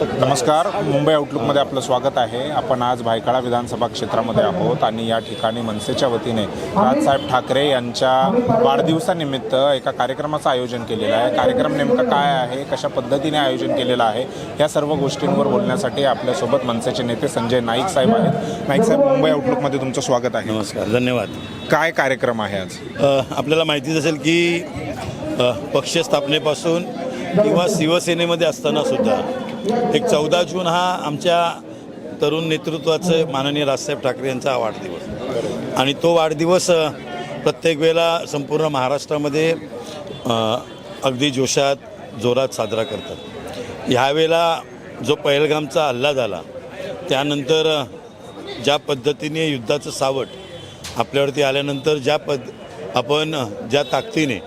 नमस्कार मुंबई आउटलुकमध्ये आपलं स्वागत आहे. आपण आज भायखळा विधानसभा क्षेत्रामध्ये आहोत आणि या ठिकाणी मनसेच्या वतीने राजसाहेब ठाकरे यांच्या वाढदिवसानिमित्त एका कार्यक्रमाचं आयोजन केलेलं आहे. कार्यक्रम नेमका काय आहे कशा पद्धतीने आयोजन केलेलं आहे या सर्व गोष्टींवर बोलण्यासाठी आपल्यासोबत मनसेचे नेते संजय नाईक साहेब आहेत. नाईक साहेब मुंबई आउटलुकमध्ये तुमचं स्वागत आहे. नमस्कार धन्यवाद. काय कार्यक्रम आहे आज? आपल्याला माहितीच असेल की पक्ष स्थापनेपासून किंवा शिवसेनेमध्ये असताना सुद्धा एक चौदा जून हा आमच्या तरुण नेतृत्वाचं माननीय राजसाहेब ठाकरे यांचा हा वाढदिवस. आणि तो वाढदिवस प्रत्येक वेळेला संपूर्ण महाराष्ट्रामध्ये अगदी जोशात जोरात साजरा करतात. ह्यावेळेला जो पहलगामचा हल्ला झाला त्यानंतर ज्या पद्धतीने युद्धाचं सावट आपल्यावरती आल्यानंतर ज्या पद आपण ज्या ताकदीने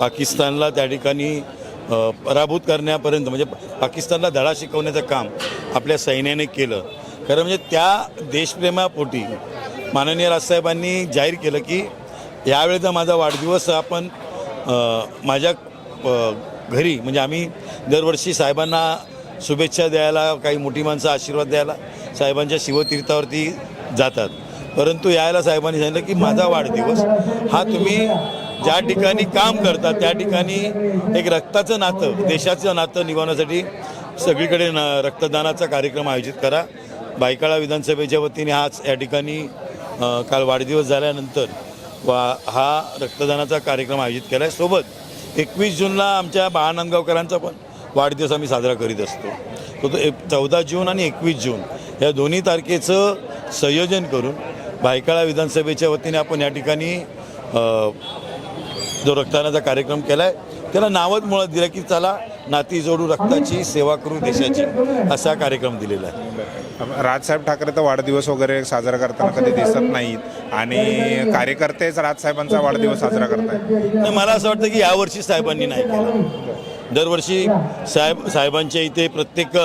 पाकिस्तानला त्या ठिकाणी पराभूत करण्यापर्यंत म्हणजे पाकिस्तानला धडा शिकवण्याचं काम आपल्या सैन्याने केलं. खरं म्हणजे त्या देशप्रेमापोटी माननीय राजसाहेबांनी जाहीर केलं की यावेळेचा माझा वाढदिवस आपण माझ्या घरी म्हणजे आम्ही दरवर्षी साहेबांना शुभेच्छा द्यायला काही मोठी माणसं आशीर्वाद द्यायला साहेबांच्या शिवतीर्थावरती जातात. परंतु यायला साहेबांनी सांगितलं की माझा वाढदिवस हा तुम्ही ज्या ठिकाणी काम करतात त्या ठिकाणी एक रक्ताचं नातं देशाचं नातं निभावण्यासाठी सगळीकडे न रक्तदानाचा कार्यक्रम आयोजित करा. बायकाळा विधानसभेच्या वतीने आज या ठिकाणी काल वाढदिवस झाल्यानंतर वा हा रक्तदानाचा कार्यक्रम आयोजित केला आहे सोबत एकवीस जूनला आमच्या बाळानंदगावकरांचा पण वाढदिवस आम्ही साजरा करीत असतो. तो तो एक चौदा जून आणि एकवीस जून या दोन्ही तारखेचं संयोजन करून भायकाळा विधानसभेच्या वतीने आपण या ठिकाणी जो रक्तदानाचा कार्यक्रम केला आहे त्याला नावच मुळात दिलं की चला नाती जोडू रक्ताची सेवा करू देशाची असा कार्यक्रम दिलेला आहे. राजसाहेब ठाकरे तर वाढदिवस वगैरे साजरा करताना कधी दिसत नाहीत आणि कार्यकर्तेच राजसाहेबांचा वाढदिवस साजरा करतायत. नाही, मला असं वाटतं की यावर्षी साहेबांनी नाही केलं. दरवर्षी साहेब साहेबांच्या इथे प्रत्येक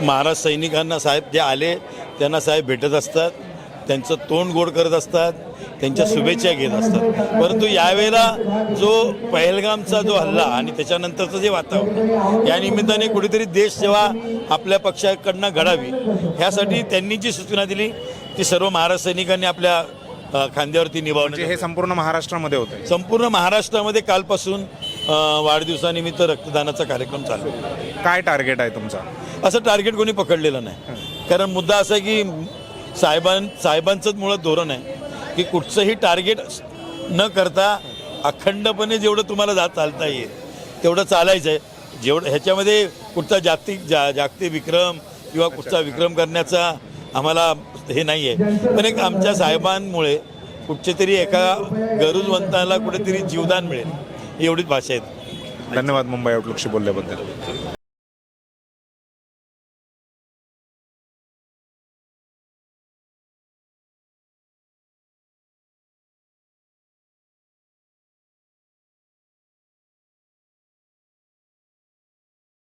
महाराज सैनिकांना साहेब जे आले त्यांना साहेब भेटत असतात. त्यांचं तोंड गोड करत असतात त्यांच्या शुभेच्छा घेत असतात. परंतु यावेळेला जो पहलगामचा जो हल्ला आणि त्याच्यानंतरचं जे वातावरण या निमित्ताने कुठेतरी देश सेवा आपल्या पक्षाकडनं घडावी ह्यासाठी त्यांनी जी सूचना दिली ती सर्व महाराज सैनिकांनी आपल्या खांद्यावरती म्हणजे निभावणे हे संपूर्ण महाराष्ट्रामध्ये होते संपूर्ण महाराष्ट्रामध्ये कालपासून वाढदिवसानिमित्त रक्तदानाचा कार्यक्रम चालू. काय टार्गेट आहे तुमचा? असं टार्गेट कोणी पकडलेलं नाही. कारण मुद्दा असा आहे की साहेबां साहेबांचंच मुळात धोरण आहे की कुठचंही टार्गेट न करता अखंडपणे जेवढं तुम्हाला जात चालता येईल तेवढं चालायचं आहे जेवढं ह्याच्यामध्ये कुठचा जागतिक जा जागतिक विक्रम किंवा कुठचा विक्रम करण्याचा आम्हाला हे नाही आहे पण एक आमच्या साहेबांमुळे कुठचे तरी एका गरजवंताला कुठेतरी जीवदान मिळेल एवढीच भाषा आहे. धन्यवाद मुंबई आउटलुकशी बोलल्याबद्दल.